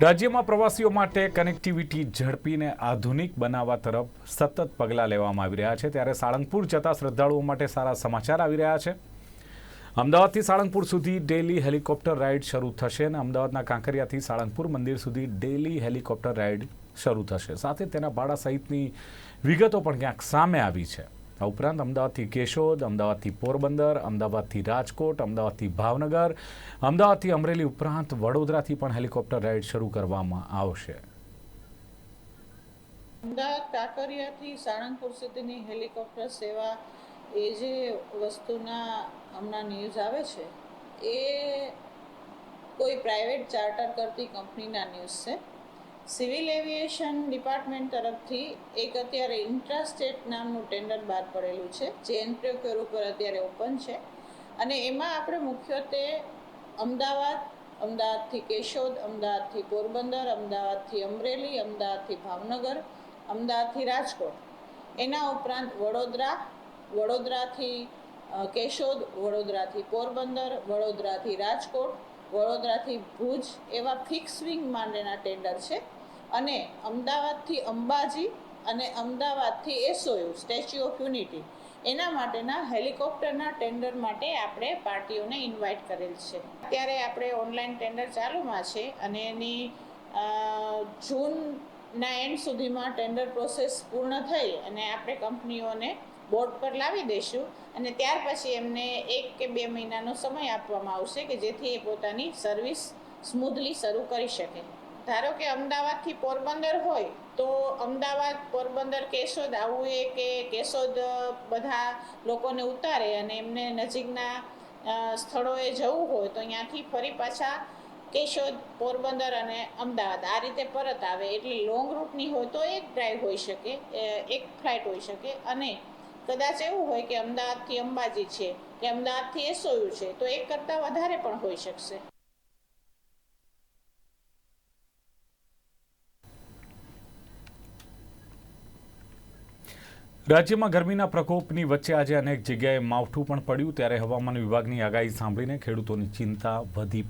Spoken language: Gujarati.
રાજ્યમાં પ્રવાસીઓ માટે કનેક્ટિવિટી ઝડપીને આધુનિક બનાવવા તરફ સતત પગલાં લેવામાં આવી રહ્યા છે. ત્યારે સાળંગપુર જતા શ્રદ્ધાળુઓ માટે સારા સમાચાર આવી રહ્યા છે. અમદાવાદથી સાળંગપુર સુધી ડેલી હેલિકોપ્ટર રાઇડ શરૂ થશે અને અમદાવાદના કાંકરિયાથી સાળંગપુર મંદિર સુધી ડેલી હેલિકોપ્ટર રાઇડ શરૂ થશે. સાથે તેના ભાડા સહિતની વિગતો પણ ક્યાંક સામે આવી છે. આ ઉપરાંત અમદાવાદથી કેશોદ, અમદાવાદથી પોરબંદર, અમદાવાદથી રાજકોટ, અમદાવાદથી ભાવનગર, અમદાવાદથી અમરેલી ઉપરાંત વડોદરાથી પણ હેલિકોપ્ટર રાઇડ શરૂ કરવામાં આવશે. અમદાવાદ, કાંકરિયાથી સાળંગપુર સુધીની હેલિકોપ્ટર સેવા એ જે વસ્તુના હમણાં ન્યૂઝ આવે છે, એ કોઈ પ્રાઇવેટ ચાર્ટર કરતી કંપનીના ન્યૂઝ છે. સિવિલ એવિએશન ડિપાર્ટમેન્ટ તરફથી એક અત્યારે ઇન્ટ્રાસ્ટેટ નામનું ટેન્ડર બહાર પડેલું છે. જે એન્ટ્રોક્યોર ઉપર અત્યારે ઓપન છે. અને એમાં આપણે મુખ્યત્વે અમદાવાદ, અમદાવાદથી કેશોદ, અમદાવાદથી પોરબંદર, અમદાવાદથી અમરેલી, અમદાવાદથી ભાવનગર, અમદાવાદથી રાજકોટ. એના ઉપરાંત વડોદરા, વડોદરાથી કેશોદ, વડોદરાથી પોરબંદર, વડોદરાથી રાજકોટ, વડોદરાથી ભુજ એવા ફિક્સ વિંગ માટેના ટેન્ડર છે. અને અમદાવાદથી અંબાજી અને અમદાવાદથી એસઓયુ સ્ટેચ્યુ ઓફ યુનિટી એના માટેના હેલિકોપ્ટરના ટેન્ડર માટે આપણે પાર્ટીઓને ઇન્વાઇટ કરેલ છે. અત્યારે આપણે ઓનલાઈન ટેન્ડર ચાલુમાં છે અને એની જૂનના એન્ડ સુધીમાં ટેન્ડર પ્રોસેસ પૂર્ણ થઈ અને આપણે કંપનીઓને બોર્ડ પર લાવી દઈશું અને ત્યાર પછી એમને એક કે બે મહિનાનો સમય આપવામાં આવશે કે જેથી એ પોતાની સર્વિસ સ્મૂથલી શરૂ કરી શકે. ધારો કે અમદાવાદથી પોરબંદર હોય, તો અમદાવાદ, પોરબંદર, કેશોદ આવવું એ કે કેશોદ બધા લોકોને ઉતારે અને એમને નજીકના સ્થળોએ જવું હોય, તો અહીંયાથી ફરી પાછા કેશોદ, પોરબંદર અને અમદાવાદ. આ રીતે પરત આવે. એટલે લોંગ રૂટની હોય તો એક ડ્રાઈવ હોઈ શકે એક ફ્લાઇટ હોઈ શકે. અને કદાચ એવું હોય કે અમદાવાદથી અંબાજી છે, કે અમદાવાદથી એસોયું છે, તો એક કરતાં વધારે પણ હોઈ શકશે. રાજ્યમાં ગરમીના પ્રકોપની વચ્ચે આજે અનેક જગ્યાએ માવઠું પણ પડ્યું. ત્યારે હવામાન વિભાગની આગાહી સાંભળીને ખેડૂતોની ચિંતા વધી